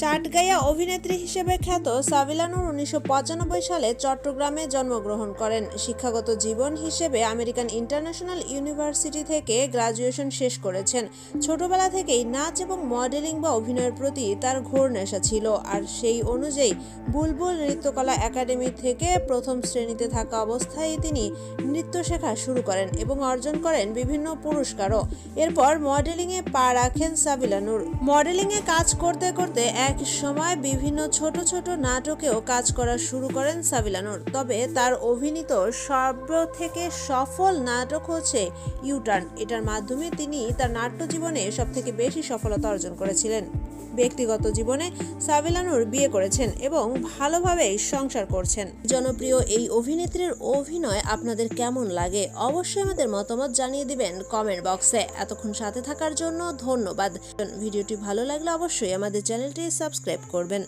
চাটগাইয়া অভিনেত্রী হিসেবে খ্যাত সাবিলানুর উনিশশো পঁচানব্বই সালে চট্টগ্রামে জন্মগ্রহণ করেন। শিক্ষাগত জীবন হিসেবে আমেরিকান ইন্টারন্যাশনাল ইউনিভার্সিটি থেকে গ্রাজুয়েশন শেষ করেছেন। ছোটবেলা থেকেই নাচ এবং মডেলিং বা অভিনয়ের প্রতি তার ঘোর নেশা ছিল আর সেই অনুযায়ী বুলবুল নৃত্যকলা একাডেমি থেকে প্রথম শ্রেণীতে থাকা অবস্থায় তিনি নৃত্য শেখা শুরু করেন এবং অর্জন করেন বিভিন্ন পুরস্কারও। এরপর মডেলিংয়ে পা রাখেন সাবিলানুর। মডেলিংয়ে কাজ করতে করতে এক সময় বিভিন্ন ছোট ছোট নাটকেও কাজ করা শুরু করেন সাবিলানুর তবে তার অভিনীত সর্ব থেকে সফল নাটক হচ্ছে ইউটার্ন। এটার মাধ্যমে তিনি তার নাট্য জীবনে সব থেকে বেশি সফলতা অর্জন করেছিলেন। ব্যক্তিগত জীবনে সাবেলানুর বিয়ে করেছেন এবং ভালোভাবেই সংসার করছেন। জনপ্রিয় এই অভিনেত্রীর অভিনয় আপনাদের কেমন লাগে অবশ্যই আমাদের মতামত জানিয়ে দিবেন কমেন্ট বক্সে। এতক্ষণ সাথে থাকার জন্য ধন্যবাদ। ভিডিওটি ভালো লাগলে অবশ্যই আমাদের চ্যানেলটি সাবস্ক্রাইব করবেন।